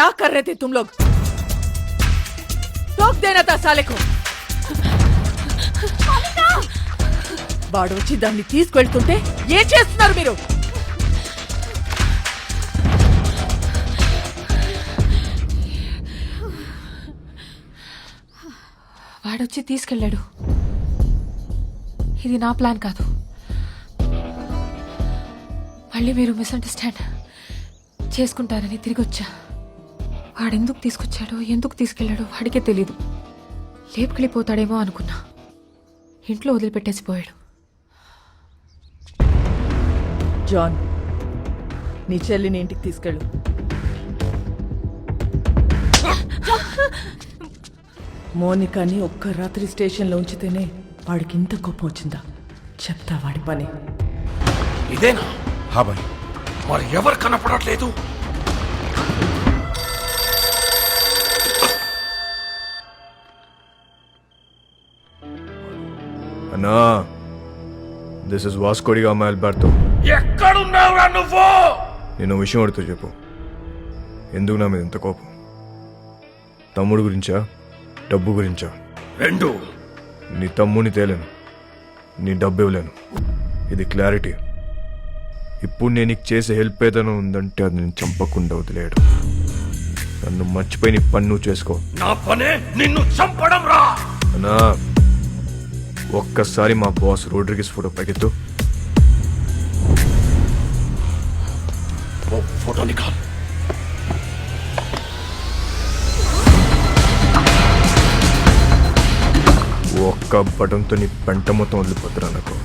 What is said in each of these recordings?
क्या कर रहे थे तुम लोग टोक देना था साले को వాడు వచ్చి దాన్ని తీసుకెళ్తుంటే ఏం చేస్తున్నారు మీరు వాడొచ్చి తీసుకెళ్ళాడు ఇది నా ప్లాన్ కాదు మళ్ళీ మీరు మిస్అండర్స్టాండ్ చేసుకుంటారని తిరిగి వచ్చా వాడెందుకు తీసుకొచ్చాడో ఎందుకు తీసుకెళ్ళాడో వాడికే తెలీదు. లేపుకెళ్ళిపోతాడేమో అనుకున్నా. ఇంట్లో వదిలిపెట్టేసి పోయాడు. జాన్ నీ చెల్లిని ఇంటికి తీసుకెళ్ళు. మోనికాని ఒక్క రాత్రి స్టేషన్లో ఉంచితేనే వాడికి ఇంత కోపం వచ్చిందా? చెప్తా వాడి పని. ఇదేనా? హా భాయ్ మరి ఎవరు కనపడట్లేదు? అన్నా దిస్ ఇస్ వాస్కోడిగా అమ్మాయి అల్బర్తో ఎక్కడున్నావురా నువ్వు? నేను విషయం అడుగుతూ చెప్పు. ఎందుకు నా మీద ఇంత కోపం? తమ్ముడు గురించా? డబ్బు గురించా? రెండు. నీ తమ్ముని తేలేను. నీ డబ్బు ఇవ్వలేను. ఇది క్లారిటీ ఇప్పుడు నేను నీకు చేసే హెల్ప్ ఏదైనా ఉందంటే అది నేను చంపకుండా వదిలేయడు. నన్ను మర్చిపోయి నీ పని నువ్వు చేసుకో. నా పనే నిన్ను చంపడం రా అన్నా ఒక్కసారి మా బాస్ రోడ్రిగిస్ ఫోటో పైకెత్తు. ఫోటో నికాల్ ఒక్క బటన్తో నీ పెంట మొత్తం వదిలిపోతురా నాకు.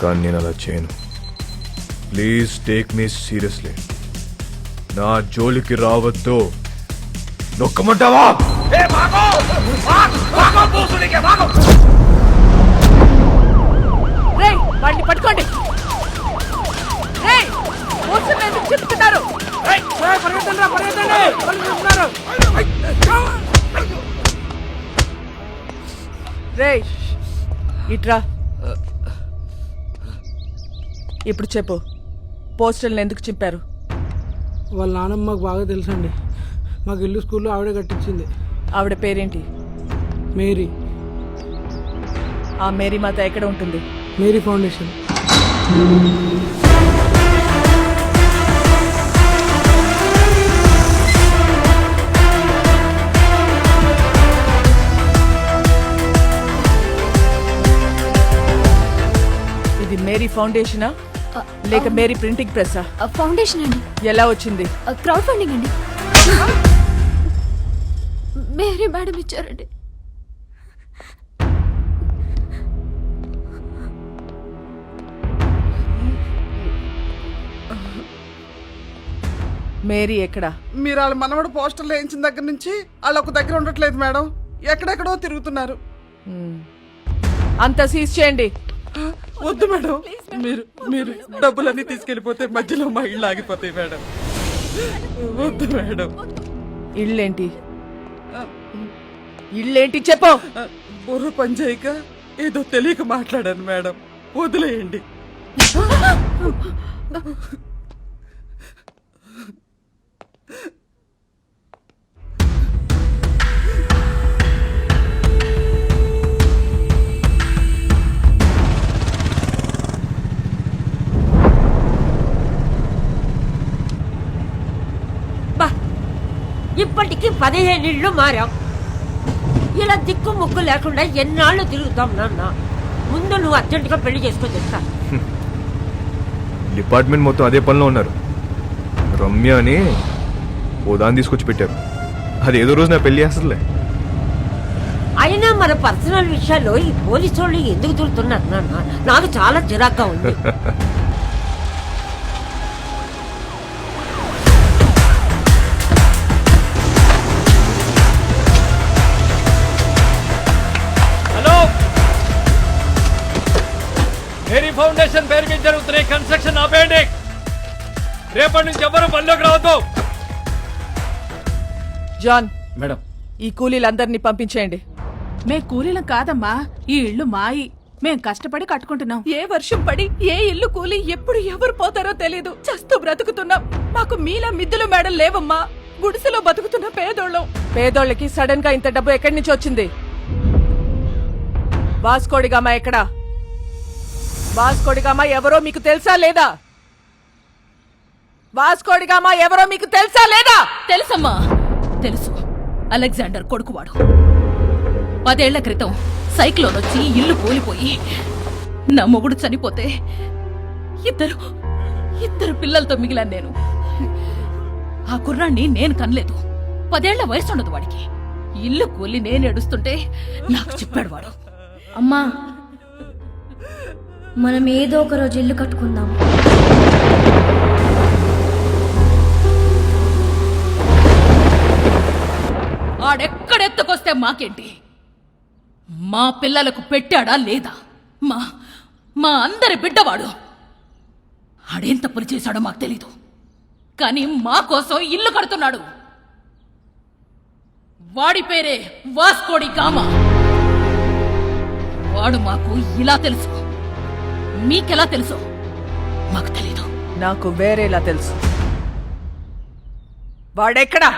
కానీ నేను అలా చేయను. Please take me seriously. నా జోలికి రావద్దు. నొక్కమంటావా? ఇప్పుడు చెప్పు. పోస్టర్లను ఎందుకు చింపారు? వాళ్ళ నాన్నమ్మ మాకు బాగా తెలుసండి. మాకు ఇల్లు స్కూల్లో ఆవిడే కట్టించింది. ఆవిడ పేరేంటి? మేరీ. ఆ మేరీ మాత ఎక్కడ ఉంటుంది? Mary foundation. ఇది మేరీ ఫౌండేషనా? లేక మేరీ ప్రింటింగ్ ప్రెస్సా? ఫౌండేషన్ అండి. ఎలా వచ్చింది? క్రౌడ్ ఫండింగ్ అండి. మేరీ మేడం ఇచ్చారండి. మేరీ ఎక్కడా? మీరు వాళ్ళ మనవడు పోస్టర్లు వేయించిన దగ్గర నుంచి వాళ్ళు ఒక దగ్గర ఉండట్లేదు మేడం. ఎక్కడెక్కడో తిరుగుతున్నారు. అంతా సీజ్ చేయండి. వద్దు మేడం. మీరు మీరు డబ్బులన్నీ తీసుకెళ్ళిపోతే మధ్యలో మా ఇళ్ళు ఆగిపోతాయి మేడం. వద్దు మేడం. ఇళ్ళేంటి? ఇళ్ళేంటి చెప్పు. బుర్ర పని చేయక ఏదో తెలియక మాట్లాడాను మేడం. వదిలేయండి. ఇప్పటికి పదిహేను ఇళ్ళు మారాం. ఇలా దిక్కు ముక్కు లేకుండా ఎన్నాళ్ళు తిరుగుతాం నాన్న? ముందు నువ్వు అర్జెంటుగా పెళ్ళి చేసుకొని చెప్తా డిపార్ట్మెంట్ మొత్తం అదే పనిలో ఉన్నారు. రమ్య అని ఓ దాన్ని తీసుకొచ్చి పెట్టారు. అది ఏదో రోజు నా పెళ్ళి చేస్తుందిలే. అయినా మన పర్సనల్ విషయాల్లో ఈ పోలీసు వాళ్ళు ఎందుకు తిరుగుతున్నారు నాన్న? నాకు చాలా చిరాగ్గా ఉంది. ఫౌండేషన్ పేరు మీద జరుగుతున్న ఈ కన్స్ట్రక్షన్ ఆపేయండి. రేపటి నుంచి ఎవరు పనిలోకి రావద్దు. John madam. ఈ కూలీలందరినీ పంపించేయండి. మే కూలీలం కాదమ్మా. ఈ ఇల్లు మాయి. మేం కష్టపడి కట్టుకుంటున్నాం. ఏ వర్షం పడి ఏ ఇల్లు కూలి ఎప్పుడు ఎవరు పోతారో తెలీదు. చస్తూ బ్రతుకుతున్నాం. మాకు మీలా మిద్దులు మేడం లేవమ్మా. గుడిసెలో బతుకుతున్న పేదోళ్ళం. పేదోళ్ళకి సడన్గా ఇంత డబ్బు ఎక్కడి నుంచి వచ్చింది? వాస్కోడిగామా ఎక్కడా? వాస్కోడిగామా ఎవరో మీకు తెలుసా లేదా? వాస్కోడిగామా ఎవరో మీకు తెలుసా లేదా? తెలుసమ్మా తెలుసు. అలెగ్జాండర్ కొడుకువాడు. పదేళ్ళ క్రితం సైక్లోన్ వచ్చి ఇల్లు కూలిపోయి నా మొగుడు చనిపోతే ఇద్దరు ఇద్దరు పిల్లలతో మిగిలాను నేను. ఆ కుర్రాన్ని నేను కనలేదు. పదేళ్ళ వయసు ఉండదు వాడికి. ఇల్లు కూలి నేను ఏడుస్తుంటే నాకు చెప్పాడు వాడు. అమ్మా మనం ఏదో ఒక రోజు ఇల్లు కట్టుకుందాం. ఆడెక్కడెత్తుకొస్తే మాకేంటి? మా పిల్లలకు పెట్టాడా లేదా? మా మా అందరి బిడ్డవాడు. ఆడేం తప్పులు చేశాడో మాకు తెలీదు. కానీ మా కోసం ఇల్లు కడుతున్నాడు. వాడి పేరే వాస్కోడి కామా వాడు మాకు ఇలా తెలుసు. మీకెలా తెలుసు? మాకు తెలీదు. నాకు వేరేలా తెలుసు. వాడెక్కడా?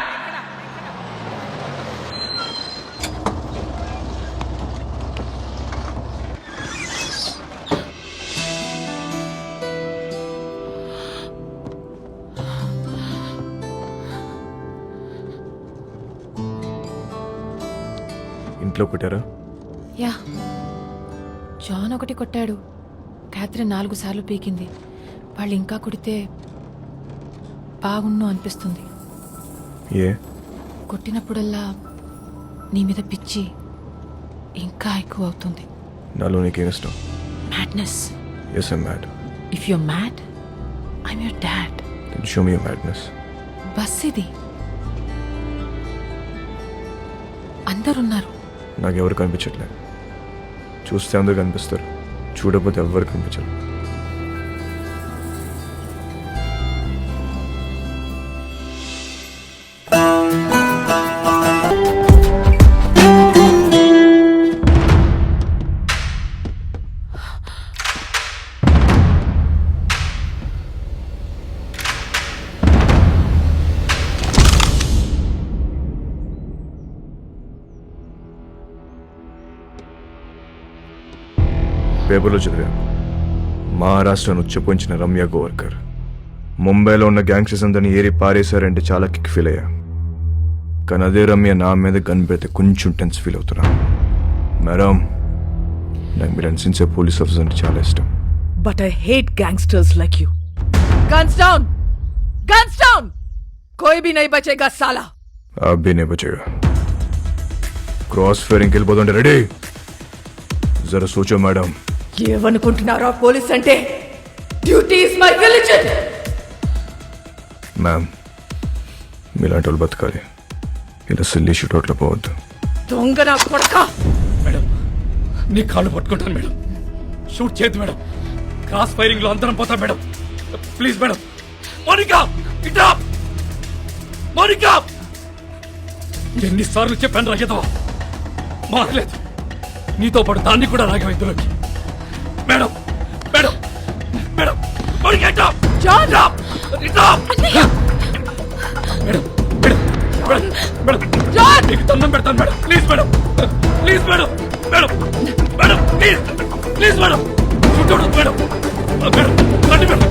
ఇంట్లో కొట్టారా? యా. జాన్ ఒకటి కొట్టాడు. క్యాథరిన్ నాలుగు సార్లు పీకింది. వాళ్ళు ఇంకా కొడితే బాగున్ను అనిపిస్తుంది. ఏ? కొట్టినప్పుడల్లా నీ మీద పిచ్చి ఇంకా ఎక్కువ అవుతుంది. నాలో నీకేం ఇష్టం? Madness yes I'm mad if you're mad I'm your dad then show me madness bus ఇది. అందరున్నారు. నాకు ఎవరు కనిపించట్లేదు చూస్తే అందరు కనిపిస్తారు. చూడకపోతే ఎవ్వరు కనిపించరు పేపర్లో చదివాను. మహారాష్ట్రను ఉచ్చపోయించిన రమ్య గోవర్కర్. ముంబైలో ఉన్న గ్యాంగ్స్టర్స్ అందరినీ ఏరి పారేశారంటే చాలా కిక్ ఫీల్ అయ్యా. కానీ అదే రమ్య నా మీద గన్ పెడితే కొంచెం టెన్స్ ఫీల్ అవుతున్నా. మేడం నాకు మీరు అనిపించే పోలీస్ ఆఫీసర్ అంటే చాలా ఇష్టం. But I hate gangsters like you guns down guns down కోయి బి నై బచేగా సాలా అబ్బి నై బచేగా క్రాస్ ఫైరింగ్కి వెళ్ళిపోతుంటే రెడీ జర సోచో మేడం ఏమనుకుంటున్నారా పోలీస్ అంటే duty is my religion. Ma'am మీలాంటి వాళ్ళు బతకాలి. ఇలా సిల్లీ షూట్అవుట్లో పోవద్దు. దొంగ నా కొడక. మేడం నీ కాళ్ళు పట్టుకుంటాను మేడం. షూట్ చేయదు మేడం. క్రాస్ ఫైరింగ్లో అందరం పోతాం మేడం. Please madam. మోనికా ఇట్రా మోనికా! ఎన్నిసార్లు చెప్పాను రాగేదో మారలేదు. నీతో పాటు దాన్ని కూడా రాగం ఇందులోకి మేడం మేడం మేడం మోనికా ఇట్రా జాన్! ఇట్రా madam madam madam madam John! నీకు దండం పెడతాను madam. Please madam please madam madam madam please please madam. చూడదు మేడం. మేడం రండి మేడం.